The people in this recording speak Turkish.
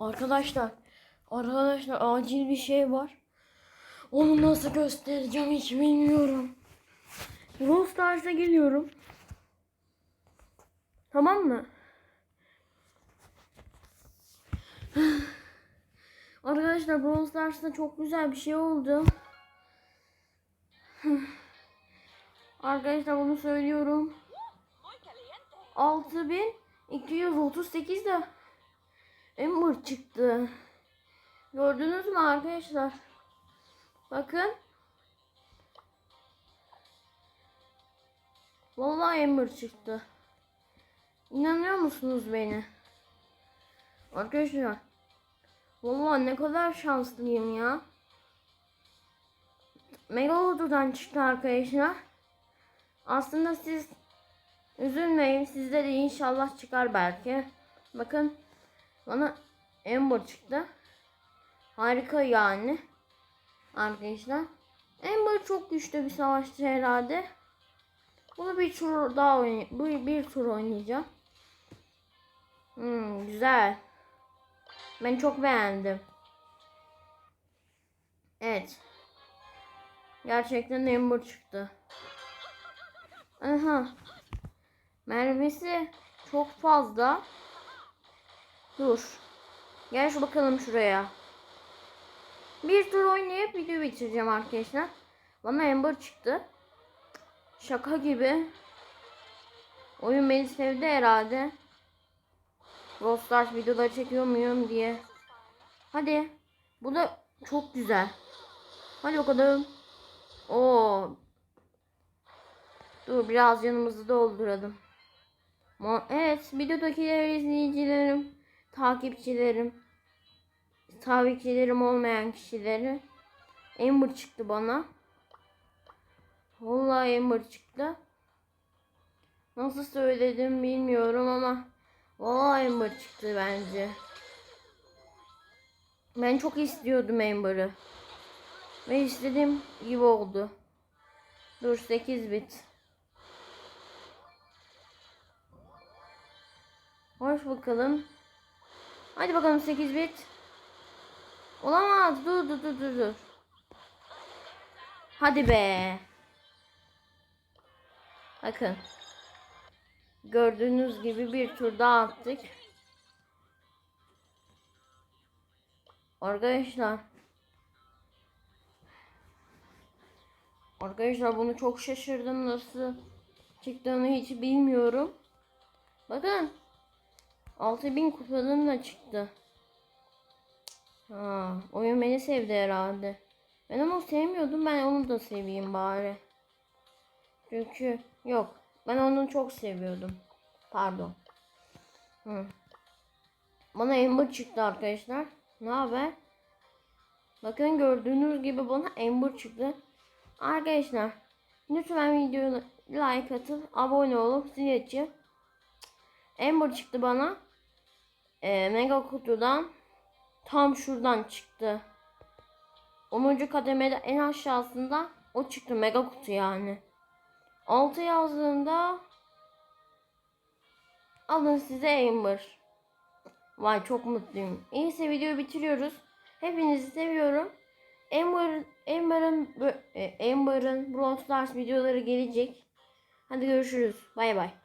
Arkadaşlar, arkadaşlar acil bir şey var. Onu nasıl göstereceğim hiç bilmiyorum. Brawl Stars'a geliyorum. Tamam mı? Arkadaşlar Brawl Stars'ta çok güzel bir şey oldu. Arkadaşlar bunu söylüyorum. 6238 de Ember çıktı. Gördünüz mü arkadaşlar? Bakın. Vallahi Ember çıktı. İnanıyor musunuz beni? Arkadaşlar. Vallahi ne kadar şanslıyım ya. Megalodon'dan çıktı arkadaşlar. Aslında siz üzülmeyin. Sizde de inşallah çıkar belki. Bakın bana Ember çıktı. Harika yani. Arkadaşlar. Ember çok güçlü bir savaşçı herhalde. Bunu bir tur daha oynay bu bir tur oynayacağım. Hmm, güzel. Ben çok beğendim. Evet. Gerçekten Ember çıktı. Aha. Mermisi çok fazla. Dur. Gel şu bakalım şuraya. Bir tur oynayıp video bitireceğim arkadaşlar. Bana Ember çıktı. Şaka gibi. Oyun beni sevdi herhalde. Brawl Stars videoları çekiyor muyum diye. Hadi. Bu da çok güzel. Hadi bakalım. Oo. Dur biraz yanımızı dolduralım. Evet videodakiler izleyicilerim, takipçilerim, takipçilerim olmayan kişileri Ember çıktı bana. Vallahi Ember çıktı. Nasıl söyledim bilmiyorum ama Vallahi Ember çıktı bence. Ben çok istiyordum Ember'ı. Ve istediğim gibi oldu. Dur 8 bit. Hoş bakalım. Hadi bakalım 8 bit. Olamaz. Dur dur dur dur dur. Hadi be. Bakın. Gördüğünüz gibi bir tur daha attık. Arkadaşlar. Arkadaşlar bunu çok şaşırdım. Nasıl çıktığını hiç bilmiyorum. Bakın. 6000 kupadan çıktı. Ha, oyun beni sevdi herhalde. Ben onu sevmiyordum. Ben onu da seveyim bari. Çünkü yok. Ben onu çok seviyordum. Pardon. Hı. Bana Ember çıktı arkadaşlar. Ne haber? Bakın gördüğünüz gibi bana Ember çıktı. Arkadaşlar lütfen videoya like atıp abone olup zil açın. Ember çıktı bana. Ee, mega kutudan tam şuradan çıktı. 10. kademede en aşağısında o çıktı mega kutu yani. 6 yazdığında alın size Amber. Vay çok mutluyum. İyiyse videoyu bitiriyoruz. Hepinizi seviyorum. Amber Amber'ın Amber'ın Brawl Stars videoları gelecek. Hadi görüşürüz. Bay bay.